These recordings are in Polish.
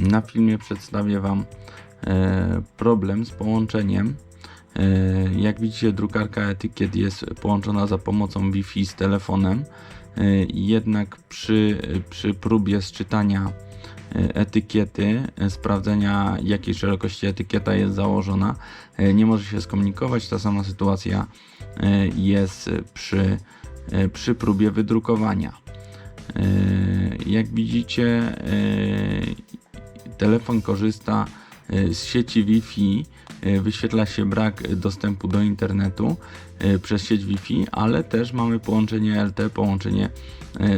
Na filmie przedstawię Wam e, problem z połączeniem. E, Jak widzicie, drukarka etykiet jest połączona za pomocą Wi-Fi z telefonem. E, Jednak przy, przy próbie sczytania etykiety, sprawdzenia jakiej szerokości etykieta jest założona, nie może się skomunikować. Ta sama sytuacja jest przy, przy próbie wydrukowania. Jak widzicie, telefon korzysta e, z sieci Wi-Fi, e, wyświetla się brak dostępu do internetu e, przez sieć Wi-Fi, ale też mamy połączenie LTE, połączenie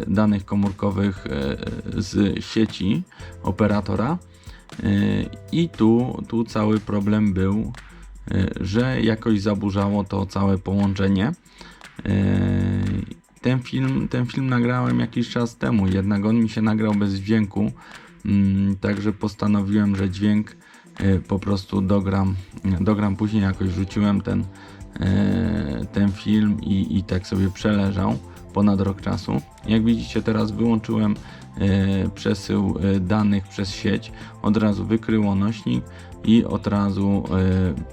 danych komórkowych z sieci operatora. I tu, tu cały problem był, że jakoś zaburzało to całe połączenie. Ten film, ten film nagrałem jakiś czas temu, jednak on mi się nagrał bez dźwięku, także postanowiłem, że dźwięk e, po prostu dogram, dogram później, jakoś rzuciłem ten, e, ten film i, i tak sobie przeleżał ponad rok czasu. Jak widzicie teraz wyłączyłem e, przesył danych przez sieć, od razu wykryło nośnik i od razu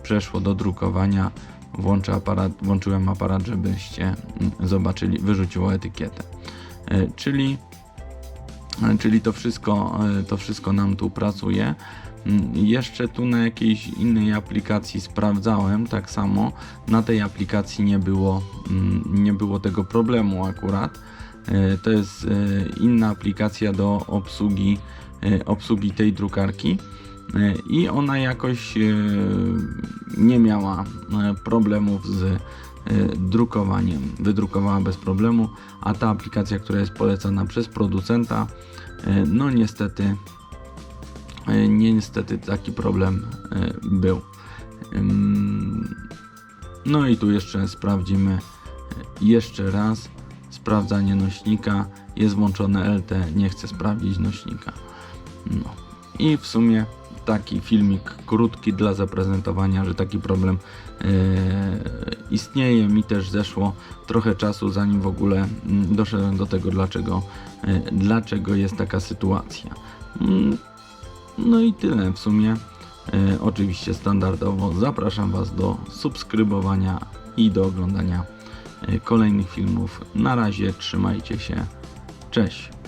przeszło do drukowania. Włączę aparat, włączyłem aparat, żebyście mm, zobaczyli, wyrzuciło etykietę. Czyli czyli to wszystko, e, to wszystko nam tu pracuje. Mm, Jeszcze tu na jakiejś innej aplikacji sprawdzałem, tak samo na tej aplikacji nie było, mm, nie było tego problemu akurat. E, To jest e, inna aplikacja do obsługi, e, obsługi tej drukarki E, i ona jakoś e, nie miała e, problemów z e, drukowaniem. Wydrukowała bez problemu, a ta aplikacja, która jest polecana przez producenta, e, no niestety, nie niestety taki problem był. No i tu jeszcze sprawdzimy jeszcze raz. Sprawdzanie nośnika. Jest włączone LT, nie chcę sprawdzić nośnika. No. I w sumie taki filmik krótki dla zaprezentowania, że taki problem e, istnieje. Mi też zeszło trochę czasu, zanim w ogóle mm, doszedłem do tego, dlaczego, e, dlaczego jest taka sytuacja. Mm, No i tyle w sumie. E, oczywiście standardowo zapraszam Was do subskrybowania i do oglądania kolejnych filmów. Na razie trzymajcie się. Cześć.